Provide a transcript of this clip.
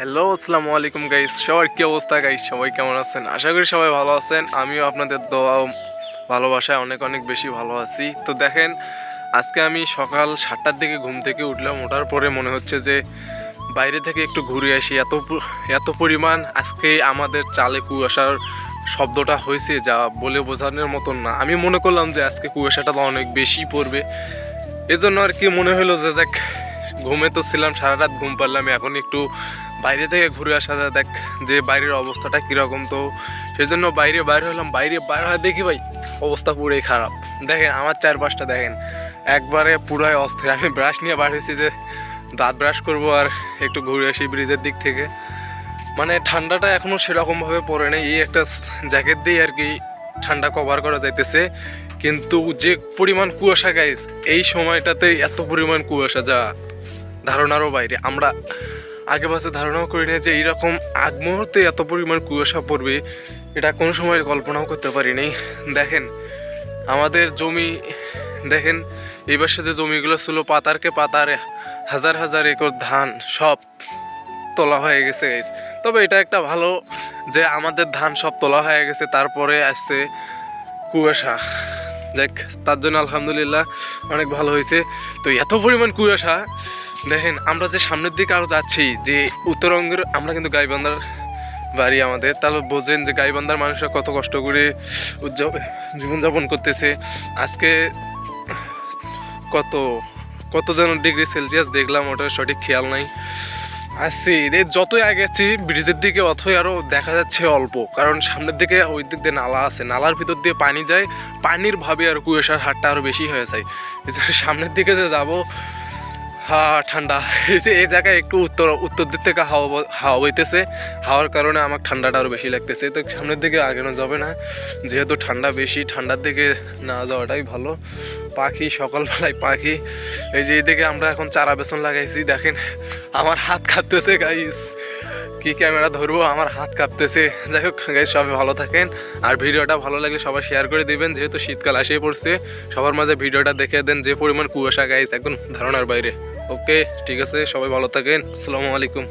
Hello আসসালামু আলাইকুম guys সবার কি অবস্থা গাইস সবাই কেমন আছেন? আশা করি সবাই ভালো আছেন। আমিও আপনাদের দোয়া ভালোবাসায় অনেক অনেক বেশি ভালো আছি। তো দেখেন, আজকে আমি সকাল সাতটার দিকে ঘুম থেকে উঠলাম। ওঠার পরে মনে হচ্ছে যে বাইরে থেকে একটু ঘুরে আসি। এত এত পরিমাণ আজকে আমাদের চালে কুয়াশার শব্দটা হয়েছে যা বলে বোঝানোর মতন না। আমি মনে করলাম যে আজকে কুয়াশাটা তো অনেক বেশি পড়বে। এজন্য আর কি মনে হলো যে যাক ঘুমে তো ছিলাম, সারা রাত ঘুম পারলাম এখন একটু বাইরে থেকে ঘুরে আসা যায়। দেখ যে বাইরের অবস্থাটা কীরকম, তো সেই জন্য বাইরে বাইরে হলাম। বাইরে বাইরে হয়ে দেখি ভাই, অবস্থা পুরোই খারাপ। দেখেন, আমার চারপাশটা দেখেন, একবারে পুরাই অস্থির। আমি ব্রাশ নিয়ে বার হয়েছি যে দাঁত ব্রাশ করব আর একটু ঘুরে আসি ব্রিজের দিক থেকে। মানে ঠান্ডাটা এখনও সেরকমভাবে পড়ে নেই, এই একটা জ্যাকেট দিয়ে আর কি ঠান্ডা কভার করা যাইতেছে। কিন্তু যে পরিমাণ কুয়াশা গাইস এই সময়টাতে এত পরিমাণ কুয়াশা যা। ধারণারও বাইরে। আমরা আগে পাশে ধারণাও করি না যে এইরকম আগ মুহূর্তে এত পরিমাণ কুয়াশা পড়বে, এটা কোনো সময় কল্পনাও করতে পারিনি দেখেন, আমাদের জমি, দেখেন, এই বছর যে জমিগুলো ছিল, পাতারকে পাতার হাজার হাজার একর ধান সব তোলা হয়ে গেছে। তবে এটা একটা ভালো যে আমাদের ধান সব তোলা হয়ে গেছে, তারপরে আসছে কুয়াশা। দেখ তার জন্য আলহামদুলিল্লাহ অনেক ভালো হয়েছে। তো এত পরিমাণ কুয়াশা দেখেন, আমরা যে সামনের দিকে আরও যাচ্ছি, যে উত্তরবঙ্গের, আমরা কিন্তু গাইবান্ধার বাড়ি আমাদের। তাহলে বোঝেন যে গাইবান্ধার মানুষরা কত কষ্ট করে জীবনযাপন করতেছে। আজকে কত কত যেন ডিগ্রি সেলসিয়াস দেখলাম, ওটার সঠিক খেয়াল নাই। আসছি এদের যতই আগেছি ব্রিজের দিকে অথই আরও দেখা যাচ্ছে অল্প। কারণ সামনের দিকে ওই দিক দিয়ে নালা আছে, নালার ভিতর দিয়ে পানি যায়, পানির ভাবে আর কুয়াশার হারটা আরও বেশি হয়ে যায়। জন্য সামনের দিকে যে যাব হা, ঠান্ডা। এই জায়গায় একটু উত্তর উত্তর দিক থেকে হাওয়া হাওয়া বইতেছে। হাওয়ার কারণে আমার ঠান্ডাটা আরও বেশি লাগতেছে। তো সামনের দিকে আগানো যাবে না? যেহেতু ঠান্ডা বেশি, ঠান্ডার দিকে না যাওয়াটাই ভালো। পাখি, সকালবেলায় পাখি। এই যে এইদিকে আমরা এখন চারা বেসন লাগাইছি, দেখেন। আমার হাত কাঁপতেছে গাইস কি ক্যামেরা ধরবো? আমার হাত কাঁপতেছে। যাই হোক গাইস সবাই ভালো থাকেন। আর ভিডিওটা ভালো লাগলে সবাই শেয়ার করে দিবেন, যেহেতু শীতকাল আসে পড়ছে। সবার মাঝে ভিডিওটা দেখে দেন, যে পরিমাণ কুয়াশা গাইস একদম ধারণার বাইরে। ওকে ঠিক আছে সবাই ভালো থাকেন। আসসালামু আলাইকুম।